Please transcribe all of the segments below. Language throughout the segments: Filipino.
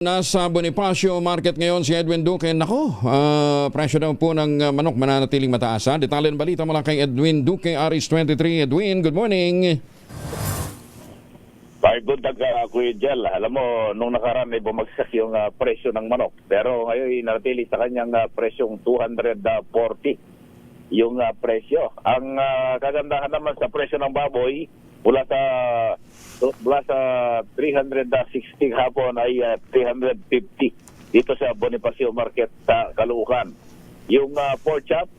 Nasa Bonifacio Market ngayon si Edwin Duque. Nako, ah, presyo daw po ng ah, manok mananatiling mataas. ha? Detalye balita mula kay Edwin Duque, Aris 23. Edwin, good morning. Five good uh, Kuya Jel. Alam mo, nung nakaraan ay bumagsak yung ah, presyo ng manok. Pero ngayon ay nanatili sa kanyang ah, presyong 240 yung ah, presyo. Ang ah, kagandahan naman sa presyo ng baboy mula sa mula sa 360 hapon ay ah, 350 dito sa Bonifacio Market sa Caloocan. Yung uh, pork chop,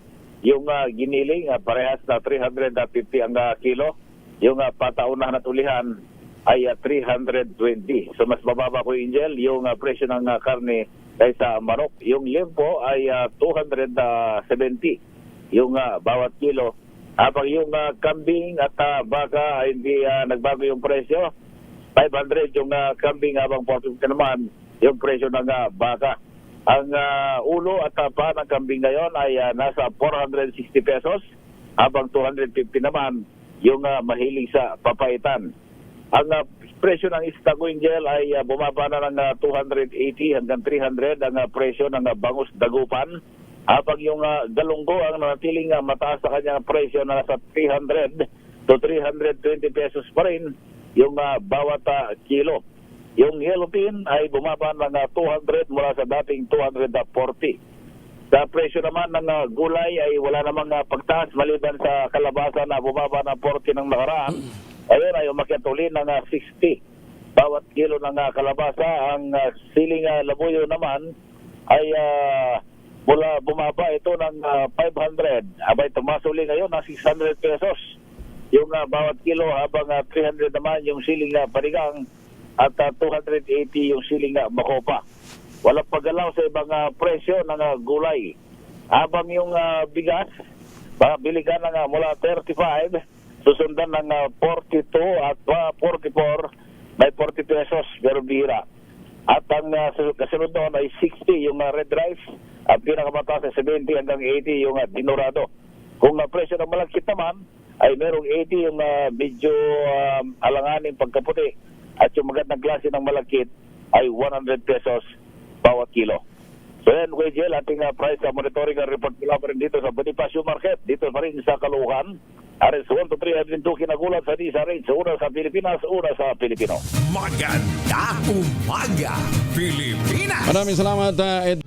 yung ah, giniling, ah, parehas na 350 ang ah, kilo. Yung uh, pataunahan at ulihan ay ah, 320. So mas mababa po, Angel, yung ah, presyo ng ah, karne kaysa manok. Yung limpo ay ah, 270 yung ah, bawat kilo. Habang yung ah, kambing at ah, baka hindi ah, nagbago yung presyo, 500 yung ah, kambing habang 450 naman yung presyo ng ah, baka. Ang ah, ulo at tapa ng kambing ngayon ay ah, nasa 460 pesos habang 250 naman yung ah, mahilig sa papaitan. Ang ah, presyo ng Istagwingel ay ah, bumaba na ng ah, 280 hanggang 300 ang ah, presyo ng ah, bangus dagupan. Habang yung ah, galunggo ang nanatiling ah, mataas sa kanyang presyo na nasa 300 to 320 pesos pa rin yung ah, bawat ah, kilo. Yung yellow ay bumaba ng ah, 200 mula sa dating 240. Sa presyo naman ng ah, gulay ay wala namang ah, pagtaas maliban sa kalabasa na bumaba ng 40 ng nakaraan. Ayun ay umakyat uli ng ah, 60. Bawat kilo ng ah, kalabasa, ang ah, siling ah, labuyo naman ay ah, mula bumaba ito ng ah, 500. Abay tumasuli ngayon ng 600 pesos. Yung ah, bawat kilo habang ah, 300 naman yung siling na panigang at ah, 280 yung siling na makopa. Walang paggalaw sa ibang ah, presyo ng ah, gulay. Habang yung ah, bigas, uh, bili ka ng ah, mula 35, susundan ng ah, 42 at ah, 44, may 40 pesos pero bira. At ang uh, kasunod doon ay 60 yung ah, red rice at pinakamataas ay 70 hanggang 80 yung uh, dinurado. Kung ang presyo ng malagkit naman ay merong 80 yung ah, medyo um, alanganing pagkaputi at yung magandang klase ng malagkit ay 100 pesos bawat kilo. So yan, Kuya Jel, ating uh, price uh, monitoring and report mula pa rin dito sa Bonifacio Market, dito pa rin sa Kaluhan. Aris 1 to 3, Edwin Duque, nagulat sa Disa Range, una sa Pilipinas, una sa Pilipino. Maganda umaga, Pilipinas! Maraming salamat, ah, Edwin.